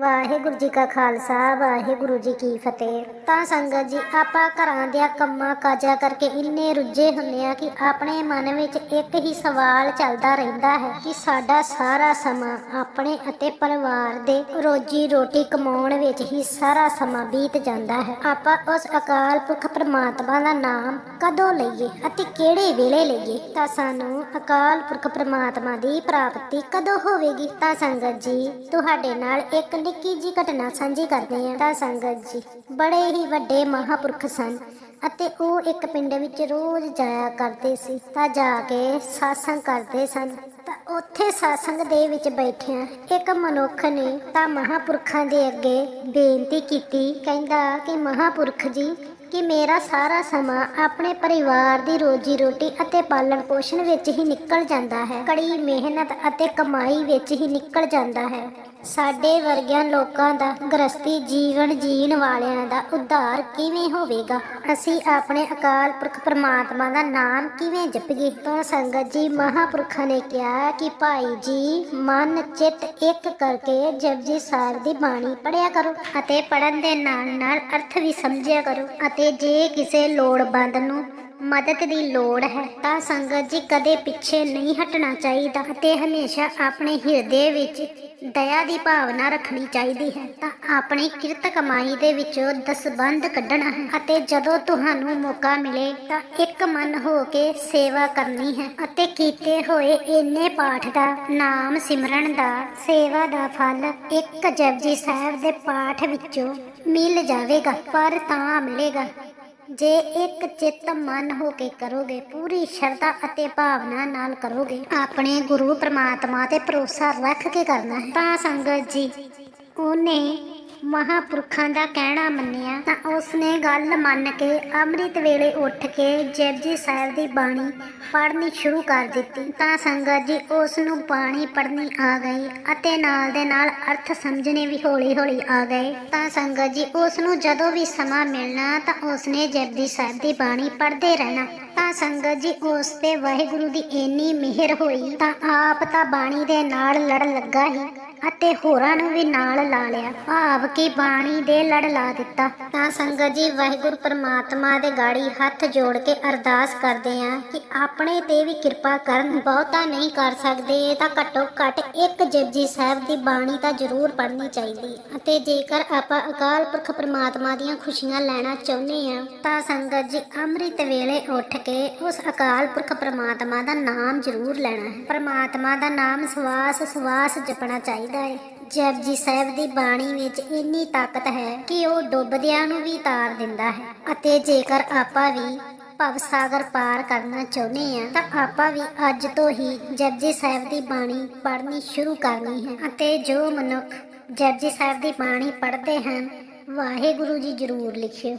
Bye. Waheguru ji ਕਾ ਖਾਲਸਾ, ਵਾਹਿਗੁਰੂ ਜੀ ਕੀ ਫਤਿਹ। ਤਾਂ ਸੰਗਤ ਜੀ, ਆਪਾਂ ਘਰਾਂ ਦੇ ਕੰਮਾਂ ਕਾਜਾਂ ਕਰਕੇ ਇੰਨੇ ਰੁੱਝੇ ਹੁੰਨੇ ਆ ਕਿ ਆਪਣੇ ਮਨ ਵਿੱਚ ਇੱਕ ਹੀ ਸਵਾਲ ਚੱਲਦਾ ਰਹਿੰਦਾ ਹੈ ਕਿ ਸਾਡਾ ਸਾਰਾ ਸਮਾਂ ਆਪਣੇ ਅਤੇ ਪਰਿਵਾਰ ਦੇ ਰੋਜੀ ਰੋਟੀ ਕਮਾਉਣ ਵਿੱਚ ਹੀ ਸਾਰਾ ਸਮਾਂ ਬੀਤ ਜਾਂਦਾ ਹੈ। ਆਪਾਂ ਉਸ ਅਕਾਲ ਪੁਰਖ ਪ੍ਰਮਾਤਮਾ ਦਾ ਨਾਮ ਕਦੋਂ ਲਈਏ ਅਤੇ ਕਿਹੜੇ ਵੇਲੇ ਲਈਏ? ਤਾਂ ਸਾਨੂੰ ਅਕਾਲ ਪੁਰਖ ਪ੍ਰਮਾਤਮਾ ਦੀ ਪ੍ਰਾਪਤੀ ਕਦੋਂ ਹੋਵੇਗੀ? ਤਾਂ ਸੰਗਤ ਜੀ, ਤੁਹਾਡੇ ਨਾਲ ਇੱਕ ਨਿੱਕੀ ਜੀ ਘਟਨਾ ਸਾਂਝੀ ਕਰਦੇ ਹਾਂ ਤਾਂ ਸੰਗਤ ਜੀ, ਬੜੇ ਹੀ ਵੱਡੇ ਮਹਾਪੁਰਖ ਸਨ ਅਤੇ ਉਹ ਇੱਕ ਪਿੰਡ ਵਿੱਚ ਰੋਜ਼ ਜਾਇਆ ਕਰਦੇ ਸੀ, ਤਾਂ ਜਾ ਕੇ satsang ਕਰਦੇ ਸਨ। ਤਾਂ ਉੱਥੇ satsang ਦੇ ਵਿੱਚ ਬੈਠਿਆਂ ਇੱਕ ਮਨੁੱਖ ਨੇ ਤਾਂ ਮਹਾਪੁਰਖਾਂ ਦੇ ਅੱਗੇ ਬੇਨਤੀ ਕੀਤੀ, ਕਹਿੰਦਾ ਕਿ ਮਹਾਪੁਰਖ ਜੀ ਕਿ ਮੇਰਾ ਸਾਰਾ ਸਮਾਂ ਆਪਣੇ ਪਰਿਵਾਰ ਦੀ ਰੋਜੀ ਰੋਟੀ ਅਤੇ ਪਾਲਣ ਪੋਸ਼ਣ ਵਿੱਚ ਹੀ ਨਿਕਲ ਜਾਂਦਾ ਹੈ। ਕੜੀ ਮਿਹਨਤ ਅਤੇ ਕਮਾਈ ਵਿੱਚ ਹੀ ਨਿਕਲ ਜਾਂਦਾ ਹੈ। ਸਾਡੇ ਵਰਗਿਆਂ ਲੋਕਾਂ ਦਾ ਗ੍ਰਸਤੀ ਜੀਵਨ ਜੀਣ ਵਾਲਿਆਂ ਦਾ ਉਧਾਰ ਕਿਵੇਂ ਹੋਵੇਗਾ? ਅਸੀਂ ਆਪਣੇ ਅਕਾਲ ਪੁਰਖ ਪਰਮਾਤਮਾ ਦਾ ਨਾਮ ਕਿਵੇਂ ਜਪੀਏ? ਤਾਂ ਸੰਗਤ ਜੀ ਮਹਾਪੁਰਖਾਂ ਨੇ ਕਿਹਾ ਕਿ ਭਾਈ ਜੀ, ਮਨ, ਚਿੱਤ ਇੱਕ ਕਰਕੇ ਜਪਜੀ ਸਾਹਿਬ ਦੀ ਬਾਣੀ ਪੜਿਆ ਕਰੋ ਅਤੇ ਪੜਨ ਦੇ ਨਾਲ ਨਾਲ ਅਰਥ ਵੀ ਸਮਝਿਆ ਕਰੋ ਅਤੇ ਅਤੇ ਜੇ ਕਿਸੇ ਲੋੜਵੰਦ ਨੂੰ ਮਦਦ ਦੀ ਲੋੜ ਹੈ, ਤਾਂ ਸੰਗਤ ਜੀ ਕਦੇ ਪਿੱਛੇ ਨਹੀਂ ਹਟਣਾ ਚਾਹੀਦਾ ਅਤੇ ਹਮੇਸ਼ਾ ਆਪਣੇ ਹਿਰਦੇ ਵਿੱਚ ਦਇਆ ਦੀ ਭਾਵਨਾ ਰੱਖਣੀ ਚਾਹੀਦੀ ਹੈ। ਤਾਂ ਆਪਣੀ ਕਿਰਤ ਕਮਾਈ ਦੇ ਵਿੱਚੋਂ ਦਸਬੰਦ ਕੱਢਣਾ ਹੈ ਅਤੇ ਜਦੋਂ ਤੁਹਾਨੂੰ ਮੌਕਾ ਮਿਲੇ, ਤਾਂ ਇੱਕ ਮਨ ਹੋ ਕੇ ਸੇਵਾ ਕਰਨੀ ਹੈ ਅਤੇ ਕੀਤੇ ਹੋਏ ਇੰਨੇ ਪਾਠ ਦਾ ਨਾਮ ਸਿਮਰਨ ਦਾ ਸੇਵਾ ਦਾ ਫਲ ਇੱਕ ਜਪਜੀ ਸਾਹਿਬ ਦੇ ਪਾਠ ਵਿੱਚੋਂ ਮਿਲ ਜਾਵੇਗਾ, ਪਰ ਤਾਂ ਮਿਲੇਗਾ। ਜੇ ਇੱਕ ਚਿੱਤ ਮਨ ਹੋ ਕੇ ਕਰੋਗੇ, ਪੂਰੀ ਸ਼ਰਧਾ ਅਤੇ ਭਾਵਨਾ ਨਾਲ ਕਰੋਗੇ, ਆਪਣੇ ਗੁਰੂ ਪ੍ਰਮਾਤਮਾ ਤੇ ਭਰੋਸਾ ਰੱਖ ਕੇ ਕਰਨਾ ਹੈ। ਤਾਂ ਸੰਗਤ ਜੀ, ਉਹਨੇ ਮਹਾਪੁਰਖਾਂ ਦਾ ਕਹਿਣਾ ਮੰਨਿਆ ਤਾਂ ਉਸਨੇ ਗੱਲ ਮੰਨ ਕੇ ਅੰਮ੍ਰਿਤ ਵੇਲੇ ਉੱਠ ਕੇ ਜਪਜੀ ਸਾਹਿਬ ਦੀ ਬਾਣੀ ਪੜ੍ਹਨੀ ਸ਼ੁਰੂ ਕਰ ਦਿੱਤੀ। ਤਾਂ ਸੰਗਤ ਜੀ ਉਸ ਨੂੰ ਬਾਣੀ ਪੜ੍ਹਨੀ ਆ ਗਈ ਅਤੇ ਨਾਲ ਦੇ ਨਾਲ ਅਰਥ ਸਮਝਣੇ ਵੀ ਹੌਲੀ ਹੌਲੀ ਆ ਗਏ। ਤਾਂ ਸੰਗਤ ਜੀ ਉਸ ਨੂੰ ਜਦੋਂ ਵੀ ਸਮਾਂ ਮਿਲਣਾ ਤਾਂ ਉਸਨੇ ਜਪਜੀ ਸਾਹਿਬ ਦੀ ਬਾਣੀ ਪੜ੍ਹਦੇ ਰਹਿਣਾ। ਤਾਂ ਸੰਗਤ ਜੀ ਉਸ ਤੇ ਵਾਹਿਗੁਰੂ ਦੀ ਇੰਨੀ ਮਿਹਰ ਹੋਈ ਤਾਂ ਆਪ ਤਾਂ ਬਾਣੀ ਦੇ ਨਾਲ ਲੜ ਲੱਗਾ ਹੀ ਅਤੇ ਹੋਰਾਂ ਨੂੰ ਵੀ ਨਾਲ ਲਾ ਲਿਆ। ਭਾਵ ਕਿ ਬਾਣੀ ਦੇ ਲੜ ਲਾ ਦਿੱਤਾ। ਤਾਂ ਸੰਗਤ ਜੀ, ਵਾਹਿਗੁਰੂ ਪ੍ਰਮਾਤਮਾ ਦੇ ਗਾੜੀ ਹੱਥ ਜੋੜ ਕੇ ਅਰਦਾਸ ਕਰਦੇ ਆਂ ਕਿ ਆਪਣੇ ਤੇ ਵੀ ਕਿਰਪਾ ਕਰਨ। ਬਹੁਤਾ ਨਹੀਂ ਕਰ ਸਕਦੇ ਤਾਂ ਘੱਟੋ ਘੱਟ ਇੱਕ ਜਪਜੀ ਸਾਹਿਬ ਦੀ ਬਾਣੀ ਤਾਂ ਜ਼ਰੂਰ ਪੜ੍ਹਨੀ ਚਾਹੀਦੀ। ਹੈ। ਅਤੇ ਜੇਕਰ ਆਪਾਂ ਅਕਾਲ ਪੁਰਖ ਪ੍ਰਮਾਤਮਾ ਦੀਆਂ ਖੁਸ਼ੀਆਂ ਲੈਣਾ ਚਾਹੁੰਦੇ ਆ, ਤਾਂ ਸੰਗਤ ਜੀ, ਅੰਮ੍ਰਿਤ ਵੇਲੇ ਉੱਠ ਕੇ ਉਸ ਅਕਾਲ ਪੁਰਖ ਪ੍ਰਮਾਤਮਾ ਦਾ ਨਾਮ ਜ਼ਰੂਰ ਲੈਣਾ ਹੈ। ਪ੍ਰਮਾਤਮਾ ਦਾ ਨਾਮ ਸਵਾਸ ਸਵਾਸ ਜਪਣਾ ਚਾਹੀਦਾ ਹੈ ਜਪਜੀ ਸਾਹਿਬ ਦੀ ਬਾਣੀ ਵਿੱਚ ਇੰਨੀ ਤਾਕਤ ਹੈ ਕਿ ਉਹ ਡੁੱਬਦਿਆਂ ਨੂੰ ਵੀ ਤਾਰ ਦਿੰਦਾ ਹੈ। ਅਤੇ ਜੇਕਰ ਆਪਾਂ ਵੀ ਭਵ ਸਾਗਰ ਪਾਰ ਕਰਨਾ ਚਾਹੁੰਦੇ ਆ ਤਾਂ ਆਪਾਂ ਵੀ ਅੱਜ ਤੋਂ ਹੀ ਜਪਜੀ ਸਾਹਿਬ ਦੀ ਬਾਣੀ ਪੜ੍ਹਨੀ ਸ਼ੁਰੂ ਕਰਨੀ ਹੈ। ਅਤੇ ਜੋ ਮਨੁੱਖ ਜਪਜੀ ਸਾਹਿਬ ਦੀ ਬਾਣੀ ਪੜ੍ਹਦੇ ਹਨ, ਵਾਹਿਗੁਰੂ ਜੀ ਜ਼ਰੂਰ ਲਿਖਿਓ।